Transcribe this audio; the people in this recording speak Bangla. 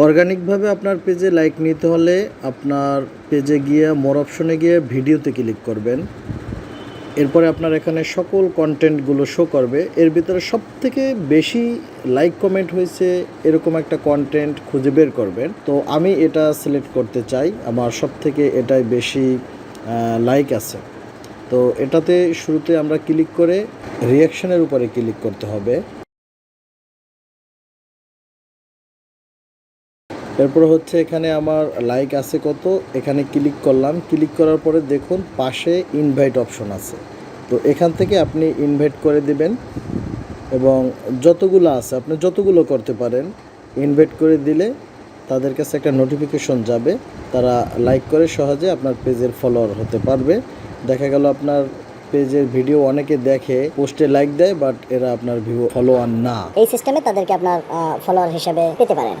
অর্গানিকভাবে আপনার পেজে লাইক নিতে হলে আপনার পেজে গিয়ে মোর অপশনে গিয়ে ভিডিওতে ক্লিক করবেন। এরপরে আপনার এখানে সকল কন্টেন্টগুলো শো করবে। এর ভিতরে সব থেকে বেশি লাইক কমেন্ট হয়েছে এরকম একটা কন্টেন্ট খুঁজে বের করবেন। তো আমি এটা সিলেক্ট করতে চাই। আমার সব থেকে এটাই বেশি লাইক আছে। তো এটাতে শুরুতে আমরা ক্লিক করে রিয়াকশনের উপরে ক্লিক করতে হবে। এরপর হচ্ছে এখানে আমার লাইক আছে কত? এখানে ক্লিক করলাম। ক্লিক করার পরে দেখুন পাশে ইনভাইট অপশন আছে। তো এখান থেকে আপনি ইনভাইট করে দিবেন এবং যতগুলো আছে, আপনি যতগুলো করতে পারেন ইনভাইট করে দিলে তাদের কাছে একটা নোটিফিকেশন যাবে। তারা লাইক করে সহজে আপনার পেজের ফলোয়ার হতে পারবে। দেখা গেল আপনার পেজের ভিডিও অনেকে দেখে পোস্টে লাইক দেয় বাট এরা আপনার ভিউ ফলোয়ার না। এই সিস্টেমে তাদেরকে আপনার ফলোয়ার হিসেবে পেতে পারেন।